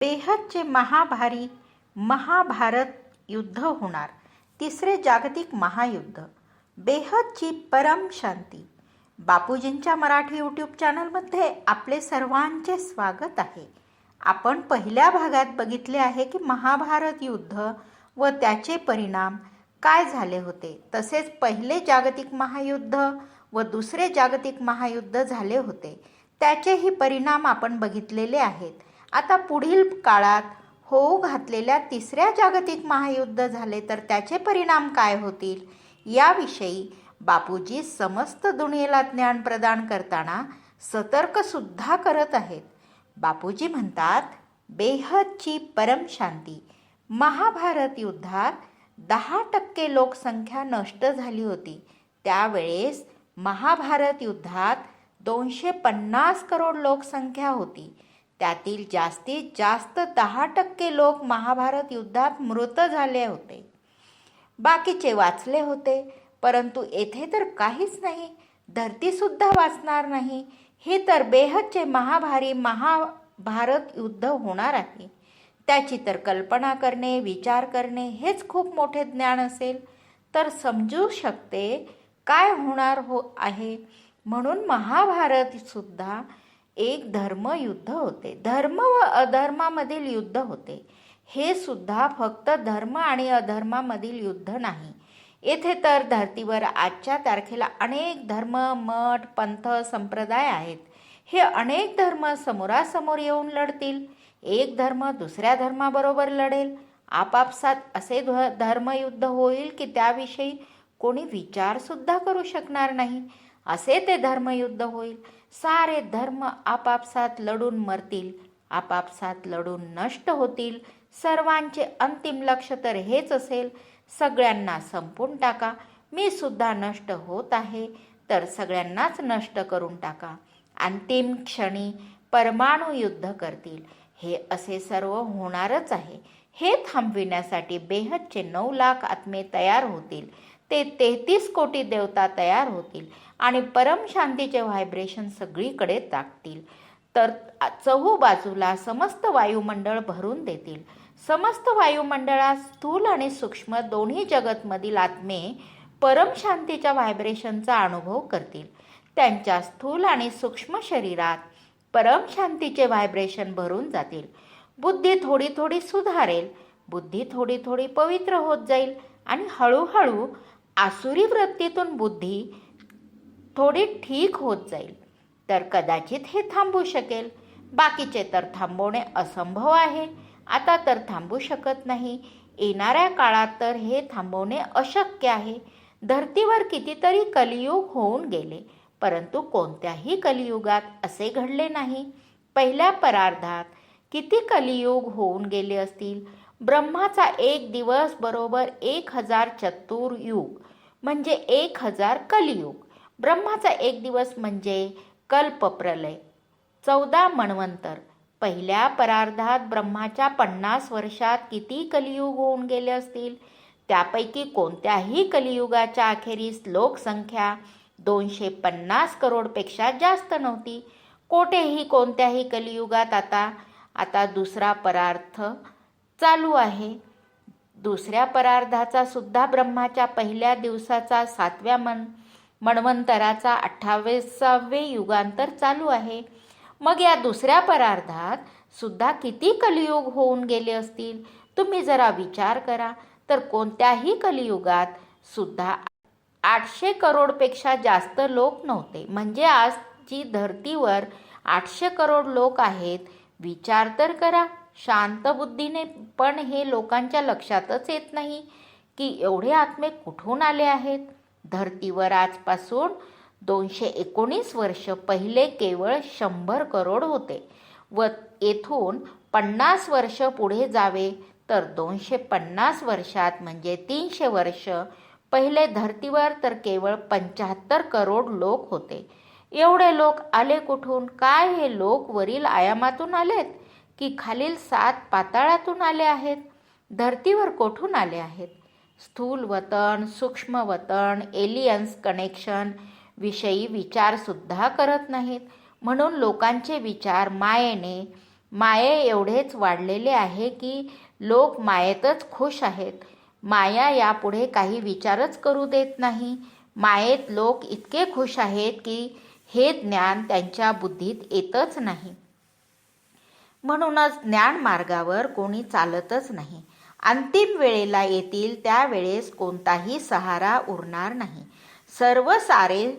बेहदचे महाभारी महाभारत युद्ध होणार. तिसरे जागतिक महायुद्ध. बेहदची परम शांती. बापूजींच्या मराठी यूट्यूब चॅनलमध्ये आपले सर्वांचे स्वागत आहे. आपण पहिल्या भागात बघितले आहे की महाभारत युद्ध व त्याचे परिणाम काय झाले होते. तसेच पहिले जागतिक महायुद्ध व दुसरे जागतिक महायुद्ध झाले होते. त्याचेही परिणाम आपण बघितलेले आहेत. आता पुढील काळात होऊ घातलेल्या तिसऱ्या जागतिक महायुद्ध झाले तर त्याचे परिणाम काय होतील? याविषयी बापूजी समस्त दुनियेला ज्ञान प्रदान करताना सतर्कसुद्धा करत आहेत. बापूजी म्हणतात बेहदची परमशांती महाभारत युद्धात दहा टक्के लोकसंख्या नष्ट झाली होती. त्यावेळेस महाभारत युद्धात दोनशे पन्नास करोड लोकसंख्या होती. त्यातील जास्तीत जास्त दहा टक्के लोक महाभारत युद्धात मृत झाले होते. बाकीचे वाचले होते परंतु येथे तर काहीच नाही धरतीसुद्धा वाचणार नाही. हे तर बेहदचे महाभारी महाभारत युद्ध होणार आहे. त्याची तर कल्पना करणे विचार करणे हेच खूप मोठे ज्ञान असेल. तर समजू शकते काय होणार हो आहे. म्हणून महाभारतसुद्धा एक धर्मयुद्ध होते. धर्म व अधर्मामधील युद्ध होते. हे सुद्धा फक्त धर्म आणि अधर्मामधील युद्ध नाही. येथे तर धर्तीवर आजच्या तारखेला अनेक धर्म मठ पंथ संप्रदाय आहेत. हे अनेक धर्म समोरासमोर येऊन लढतील. एक धर्म दुसऱ्या धर्माबरोबर लढेल. आपापसात असे ध्व धर्मयुद्ध होईल की त्याविषयी कोणी विचारसुद्धा करू शकणार नाही. असे ते धर्मयुद्ध होईल. सारे धर्म आपापसात लढून मरतील आपापसात लढून नष्ट होतील. सर्वांचे अंतिम लक्ष तर हेच असेल. सगळ्यांना संपून टाका. मी सुद्धा नष्ट होत आहे तर सगळ्यांनाच नष्ट करून टाका. अंतिम क्षणी परमाणू युद्ध करतील. हे असे सर्व होणारच आहे. हे थांबविण्यासाठी बेहदचे नऊ लाख आत्मे तयार होतील. ते तेहतीस कोटी देवता तयार होतील आणि परम शांतीचे व्हायब्रेशन सगळीकडे टाकतील. तर चहू बाजूला समस्त वायुमंडळ भरून देतील. समस्त वायुमंडळात स्थूल आणि सूक्ष्म दोन्ही जगतमधील आत्मे परम शांतीच्या व्हायब्रेशनचा अनुभव करतील. त्यांच्या स्थूल आणि सूक्ष्म शरीरात परम शांतीचे व्हायब्रेशन भरून जातील. बुद्धी थोडी थोडी सुधारेल. बुद्धी थोडी थोडी पवित्र होत जाईल आणि हळूहळू आसुरी वृत्तीतून बुद्धी थोडी ठीक होत जाईल तर कदाचित हे थांबू शकेल. बाकीचे तर थांबवणे असंभव आहे. आता तर थांबू शकत नाही. येणाऱ्या काळात तर हे थांबवणे अशक्य आहे. धर्तीवर कितीतरी कलियुग होऊन गेले परंतु कोणत्याही कलियुगात असे घडले नाही. पहिल्या परार्धात किती कलियुग होऊन गेले असतील? ब्रह्माचा एक दिवस बरोबर एक हजार चतुर्युग म्हणजे एक हजार कलियुग. ब्रह्माचा एक दिवस म्हणजे कल्पप्रलय. चौदा मन्वंतर पहिल्या परार्धात ब्रह्माच्या पन्नास वर्षात किती कलियुग होऊन गेले असतील? त्यापैकी कोणत्याही कलियुगाच्या अखेरीस लोकसंख्या दोनशे पन्नास करोडपेक्षा जास्त नव्हती. कोठेही कोणत्याही कलियुगात आता आता दुसरा परार्थ चालू आहे. दुसऱ्या परार्धाचा सुद्धा ब्रह्माच्या पहिल्या दिवसाचा सातव्या मन मन्वंतराचा अठ्ठावीसावे युगांतर चालू आहे. मग या दुसऱ्या परार्धात सुद्धा किती कलियुग होऊन गेले असतील? तुम्ही जरा विचार करा. तर कोणत्याही कलियुगात सुद्धा आठशे करोडपेक्षा जास्त लोक नव्हते. म्हणजे आज जी धर्तीवर आठशे करोड लोक आहेत विचार तर करा. शांत बुद्धीने पण हे लोकांच्या लक्षातच येत नाही की एवढे आत्मे कुठून आले आहेत. धर्तीवर आजपासून दोनशे एकोणीस वर्ष पहिले केवळ शंभर करोड होते व येथून पन्नास वर्ष पुढे जावे तर दोनशे पन्नास वर्षात म्हणजे तीनशे वर्ष पहिले धर्तीवर तर केवळ पंच्याहत्तर करोड लोक होते. एवढे लोक आले कुठून? काय हे लोक वरील आयामातून आलेत? की खालील सात पाताळातून आले आहेत. धरतीवर कोठून आले आहेत? स्थूल वतन सूक्ष्म वतन एलियन्स कनेक्शन विषयी विचारसुद्धा करत नाहीत. म्हणून लोकांचे विचार मायेने माये एवढेच वाढलेले आहे की लोक मायेतच खुश आहेत. माया यापुढे काही विचारच करू देत नाही. मायेत लोक इतके खुश आहेत की हे ज्ञान त्यांच्या बुद्धीत येतच नाही. म्हणूनच ज्ञान मार्गावर कोणी चालतच नाही. अंतिम वेळेला येतील त्यावेळेस कोणताही सहारा उरणार नाही. सर्व सारे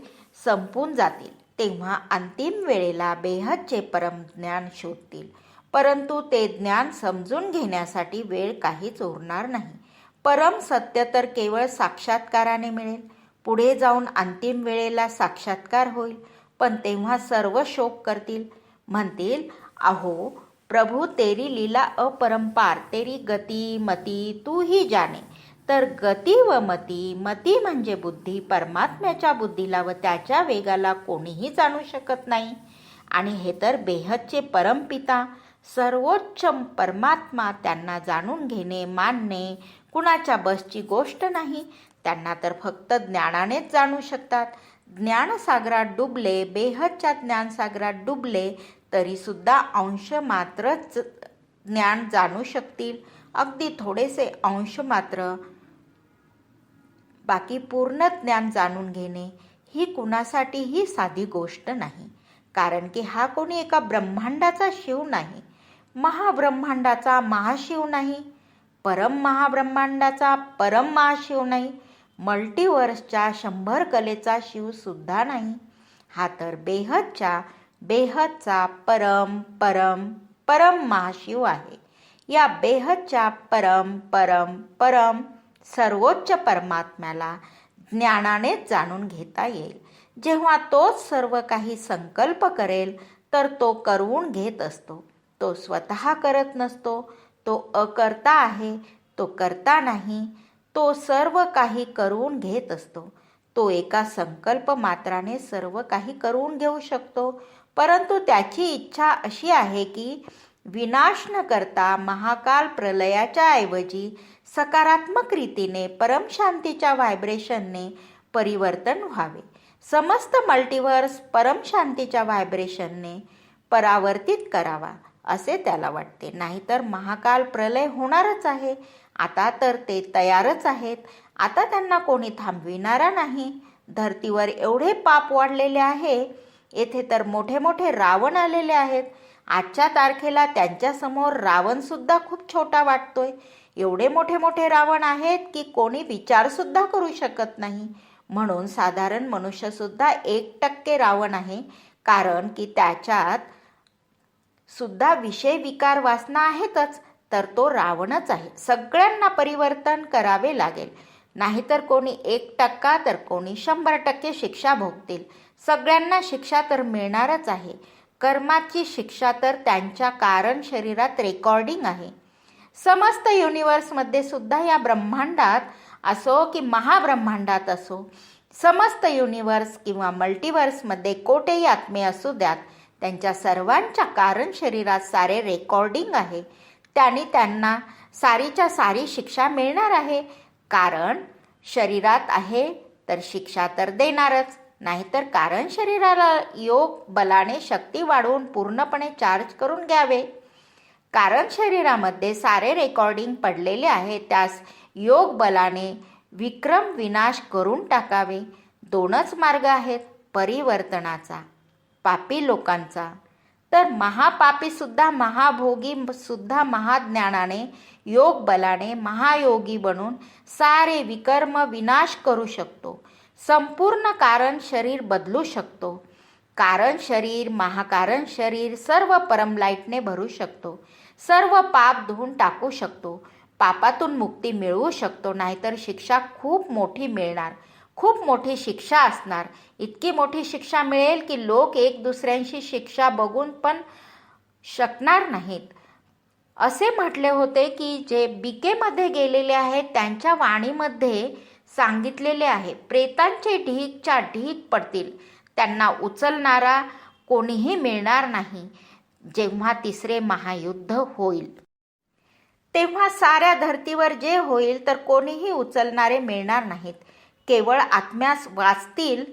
संपून जातील. तेव्हा अंतिम वेळेला बेहदचे परमज्ञान शोधतील. परंतु ते ज्ञान समजून घेण्यासाठी वेळ काहीच उरणार नाही. परम सत्य तर केवळ साक्षात्काराने मिळेल. पुढे जाऊन अंतिम वेळेला साक्षात्कार होईल. पण तेव्हा सर्व शोक करतील. म्हणतील अहो प्रभू तेरी लीला अपरंपार तेरी गती मती तू ही जाणे. तर गती व मती मती म्हणजे बुद्धी. परमात्म्याच्या बुद्धीला व त्याच्या वेगाला कोणीही जाणू शकत नाही. आणि हे तर बेहदचे परमपिता सर्वोच्च परमात्मा त्यांना जाणून घेणे मानणे. कुणाच्या बसची गोष्ट नाही त्यांना तर फक्त ज्ञानानेच जाणू शकतात. ज्ञानसागरात डुबले बेहदच्या ज्ञानसागरात डुबले तरीसुद्धा अंश मात्रच ज्ञान जाणू शकतील. अगदी थोडेसे अंश मात्र बाकी पूर्ण ज्ञान जाणून घेणे ही कुणासाठीही साधी गोष्ट नाही. कारण की हा कोणी एका ब्रह्मांडाचा शिव नाही. महाब्रह्मांडाचा महाशिव नाही. परम महाब्रह्मांडाचा परम महाशिव नाही. मल्टिवर्सच्या शंभर कलेचा शिवसुद्धा नाही. हा तर बेहदच्या बेहदचा परम परम परम महाशिव आहे. या बेहदच्या परम परम परम सर्वोच्च परमात्म्याला ज्ञानानेच जाणून घेता येईल. जेव्हा तोच सर्व काही संकल्प करेल तर तो करवून घेत असतो. तो स्वतः करत नसतो. तो अकर्ता आहे तो करता नाही. तो सर्व काही करून घेत असतो. तो एका संकल्प मात्राने सर्व काही करून घेऊ शकतो. परंतु त्याची इच्छा अशी आहे की विनाश न करता महाकाल प्रलयाच्या ऐवजी सकारात्मक रीतीने परमशांतीच्या व्हायब्रेशनने परिवर्तन व्हावे. समस्त मल्टिवर्स परमशांतीच्या व्हायब्रेशनने परावर्तित करावा असे त्याला वाटते. नाहीतर महाकाल प्रलय होणारच आहे. आता तर ते तयारच आहेत. आता त्यांना कोणी थांबविणारा नाही. धर्तीवर एवढे पाप वाढलेले आहे. येथे तर मोठे मोठे रावण आलेले आहेत. आजच्या तारखेला त्यांच्यासमोर रावण सुद्धा खूप छोटा वाटतोय. एवढे मोठे मोठे रावण आहेत की कोणी विचारसुद्धा करू शकत नाही. म्हणून साधारण मनुष्यसुद्धा एक टक्के रावण आहे. कारण की त्याच्यात सुद्धा विषय विकार वासना आहेतच. तर तो रावणच आहे. सगळ्यांना परिवर्तन करावे लागेल. नाहीतर कोणी एक टक्का तर कोणी शंभर टक्के शिक्षा भोगतील. सगळ्यांना शिक्षा तर मिळणारच आहे. कर्माची शिक्षा तर त्यांच्या कारण शरीरात रेकॉर्डिंग आहे. समस्त युनिवर्समध्ये सुद्धा या ब्रह्मांडात असो की महाब्रह्मांडात असो समस्त युनिवर्स किंवा मल्टिवर्समध्ये कोठेही आत्मे असू द्यात त्यांच्या सर्वांच्या कारण शरीरात सारे रेकॉर्डिंग आहे. त्याने त्यांना सारीच्या सारी शिक्षा मिळणार आहे. कारण शरीरात आहे तर शिक्षा तर देणारच. नाहीतर कारण शरीराला योग बलाने शक्ती वाढवून पूर्णपणे चार्ज करून घ्यावे. कारण शरीरामध्ये सारे रेकॉर्डिंग पडलेले आहे त्यास योग बलाने विक्रम विनाश करून टाकावे. दोनच मार्ग आहेत परिवर्तनाचा पापी लोकांचा. तर महापापीसुद्धा महाभोगी सुद्धा महाज्ञानाने योग बलाने महायोगी बनून सारे विकर्म विनाश करू शकतो. संपूर्ण कारण शरीर बदलू शकतो. कारण शरीर महाकारण शरीर सर्व परमलाईटने भरू शकतो. सर्व पाप धुवून टाकू शकतो. पापातून मुक्ती मिळवू शकतो नाहीतर शिक्षा खूप मोठी मिळणार. खूप मोठी शिक्षा असणार. इतकी मोठी शिक्षा मिळेल की लोक एक दुसऱ्यांशी शिक्षा बघून पण शकणार नाहीत. असे म्हटले होते की जे बिकेमध्ये गेलेले आहेत त्यांच्या वाणीमध्ये सांगितलेले आहे. प्रेतांचे ढीकच्या ढीक पडतील. त्यांना उचलणारा कोणीही मिळणार नाही. जेव्हा तिसरे महायुद्ध होईल. तेव्हा साऱ्या धर्तीवर जे होईल तर कोणीही उचलणारे मिळणार नाहीत. केवळ आत्म्यास वाचतील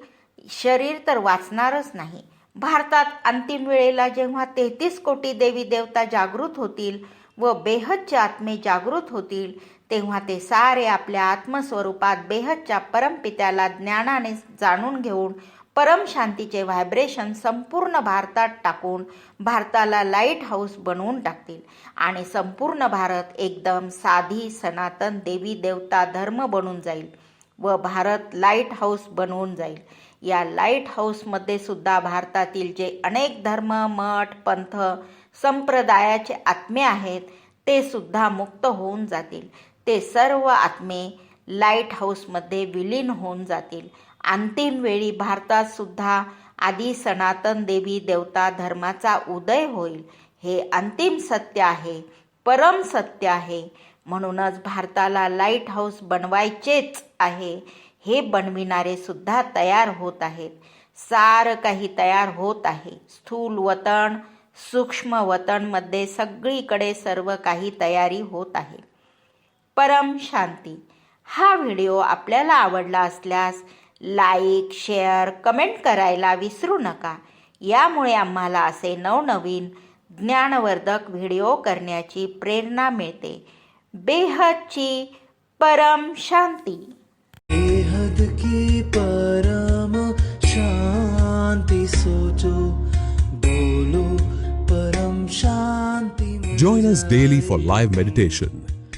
शरीर तर वाचणारच नाही. भारतात अंतिम वेळेला जेव्हा तेहतीस कोटी देवी देवता जागृत होतील व बेहदचे आत्मे जागृत होतील तेव्हा ते सारे आपल्या आत्मस्वरूपात बेहदच्या परमपित्याला ज्ञानाने जाणून घेऊन परमशांतीचे व्हायब्रेशन संपूर्ण भारतात टाकून भारताला लाइट हाऊस बनवून टाकतील. आणि संपूर्ण भारत एकदम साधी सनातन देवी देवता धर्म बनून जाईल व भारत लाइट हाऊस बनवून जाईल. या लाइट हाऊसमध्ये सुद्धा भारतातील जे अनेक धर्म मठ पंथ संप्रदायाचे आत्मे आहेत ते सुद्धा मुक्त होऊन जातील. ते सर्व आत्मे लाइट हाऊसमध्ये विलीन होऊन जातील. अंतिम वेळी भारतात सुद्धा आदी सनातन देवी देवता धर्माचा उदय होईल. हे अंतिम सत्य आहे परम सत्य आहे. म्हणूनच भारताला लाइट हाऊस बनवायचेच आहे. हे बनविणारे सुद्धा तयार होत आहेत. सारं काही तयार होत आहे. स्थूल वतन सूक्ष्म वतनमध्ये सगळीकडे सर्व काही तयारी होत आहे. परम शांती. हा व्हिडिओ आपल्याला आवडला असल्यास लाईक शेअर कमेंट करायला विसरू नका. यामुळे आम्हाला असे नवनवीन ज्ञानवर्धक व्हिडिओ करण्याची प्रेरणा मिळते. बेहदची परम शांती. बेहद की परम शांति सोचो बोलो परम शांति Join us daily for live meditation,